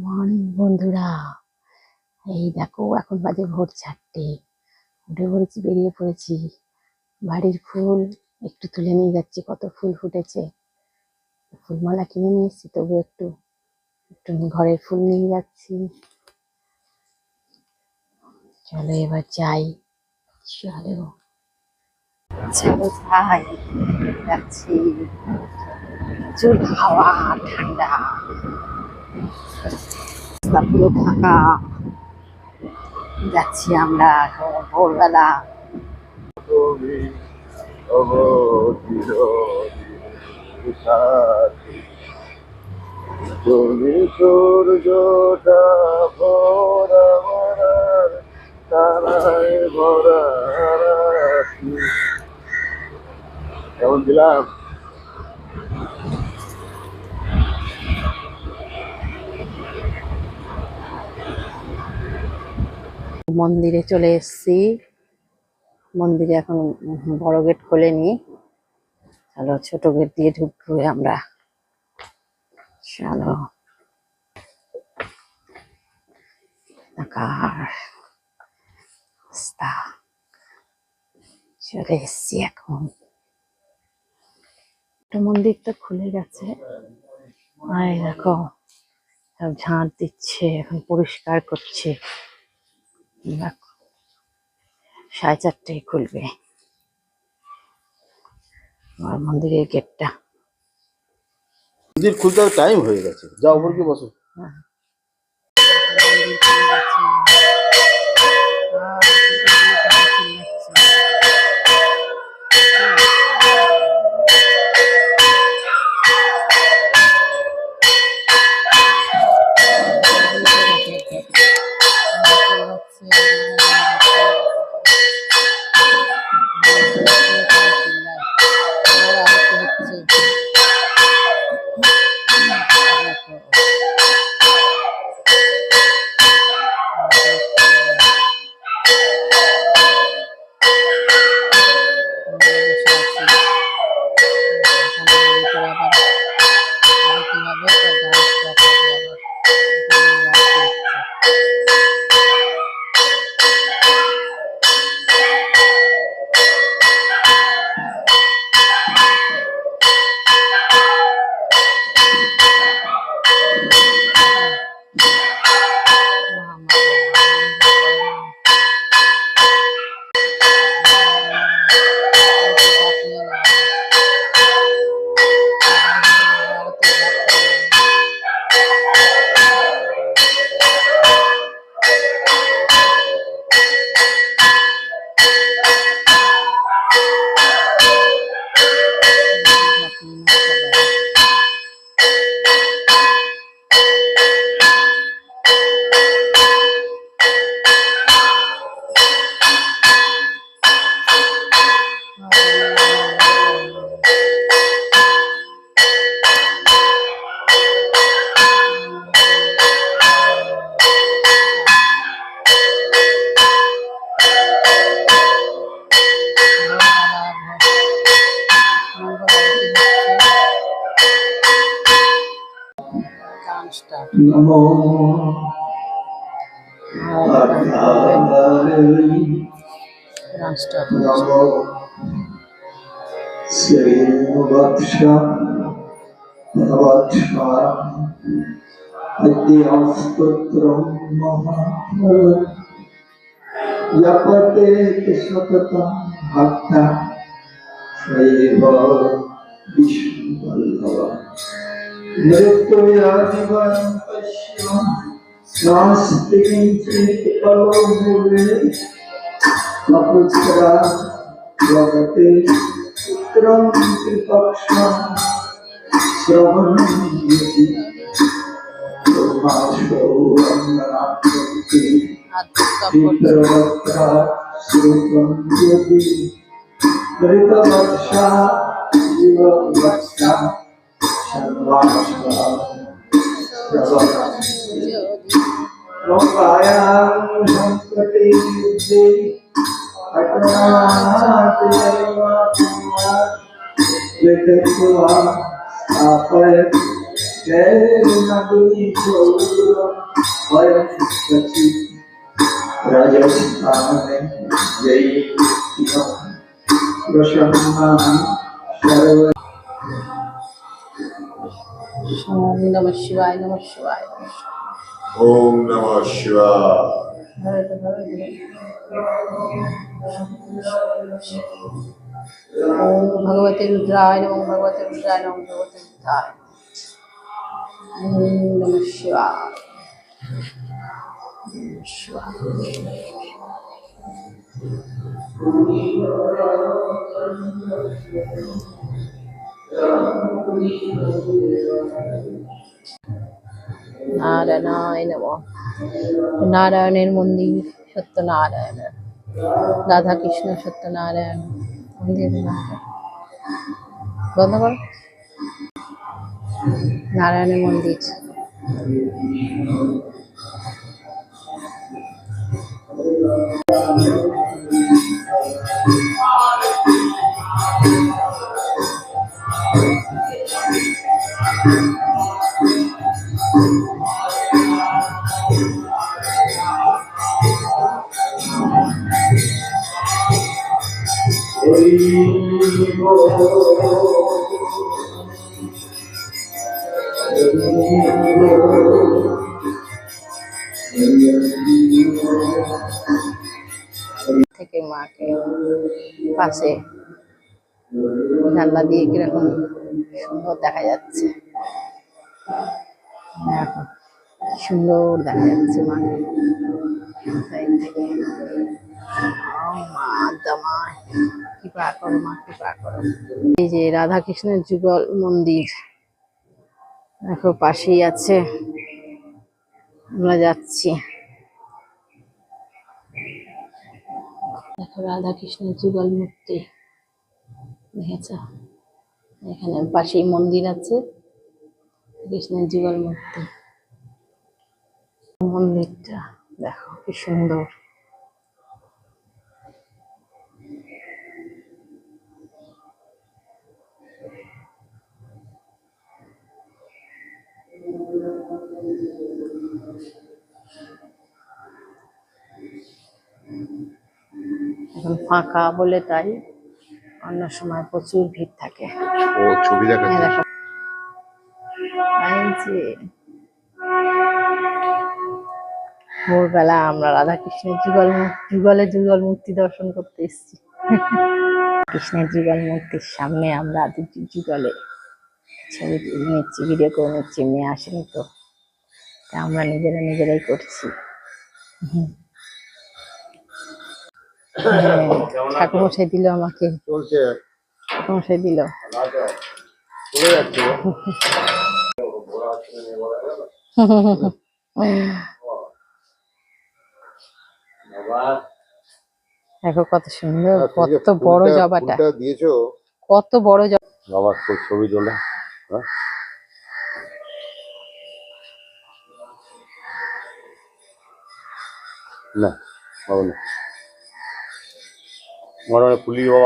Morning বন্ধুরা। এই দেখো, এখন বাজে ভোর চারটে। উঠে পড়েছি, বেরিয়ে পড়েছি। বাড়ির ফুল একটু তুলে নিয়ে যাচ্ছি, কত ফুল ফুটেছে। ফুলমালা কিনে নিয়ে এসেছি তবু একটু একটু ঘরের ফুল নিয়ে যাচ্ছি। চলো এবার যাই। চলো। চলো যাই। যাচ্ছি। প্রচুর হাওয়া, ঠান্ডা। ফাঁকা। যাচ্ছি আমরা ভোরবেলা। ভরা কেমন দিলাম মন্দিরে চলে এসছি। মন্দিরে এখন বড় গেট খোলেনি চলো, ছোট গেট দিয়ে ঢুকবো আমরা। চলো। চলে এসছি এখন। মন্দির তো খুলে গেছে। আয় দেখো, সব ঝাঁট দিচ্ছে, এখন পরিষ্কার করছে। সাড়ে চারটায় খুলবে। আমার মন্দিরের গেটটা। মন্দির খুলতে টাইম হয়ে গেছে। যাও উপর কি বসো নমো আধারে নমো। শ্রীবৎস ভবৎসা অদ্যস্তোত্রম মহা জপতে সততম ভক্তা শৈব বিষ্ণুবল্লভ। মৃত্যুয়াদিবন্তস্য নাস্তি কিঞ্চিৎ পলোভুরে নপুত্রা জগতে পুত্রং ত্রিপক্ষম শ্রবণং ইতি ব্রহ্মাশো অঙ্গনাথি বিপ্রবক্তা শ্রুতং যদি মৃতবৎসা জীববৎসা সর্বাংশা লোকায়াং সংকটে যুদ্ধে ঘটনাতে জন্মাত্মা স্থাপয়ত জয় মাধুরী ভয়ং সচি রাজস্থানে জয় প্রসন্নানি সর্ব ওম ओम नमः शिवाय नमः शिवाय ओम नमः शिवाय। ओम भगवते रुद्राय नमो भगवते रुद्राय नमो भगवते रुद्राय। ओम नमः शिवाय शिवाय। নারায়ণের মন্দির সত্যনারায়ণ। রাধা কৃষ্ণ সত্যনারায়ণ। মন্দির। বন্ধ নারায়ণের মন্দির। থেকে মাকে পাশে জানলা দিয়ে কীরকম সুন্দর দেখা যাচ্ছে। দেখো সুন্দর দেখা যাচ্ছে ও কৃপা করো মা কৃপা করো। এই যে রাধা কৃষ্ণের যুগল মন্দির, দেখো পাশেই আছে। আমরা যাচ্ছি। দেখো রাধা কৃষ্ণের যুগল মূর্তি। দেখেছ? এখানে পাশেই মন্দির আছে। কৃষ্ণের যুগল মূর্তি মন্দিরটা দেখো কি সুন্দর। এখন ফাঁকা বলে তাই অন্য সময় প্রচুর ভিড় থাকে। ও ছবি দেখা। যে ভোরবেলা আমরা রাধা কৃষ্ণের যুগল যুগলে যুগল মূর্তি দর্শন করতে এসেছি। কৃষ্ণের যুগল মূর্তির সামনে আমরা যুগলে ছবি নিচ্ছি ভিডিও করে নিচ্ছি মেয়ে আসেনি তো। তা আমরা নিজেরা নিজেরাই করছি। ঠাকুর মশাই দিল আমাকে। ঠাকুর মশাই দিল। দেখো কত সুন্দর যে কত বড় জবাটা দিয়েছ? কত বড় জবা ছবি তোলা। হ্যাঁ? না বাবা না। আমার মানে পুলিশ বাবা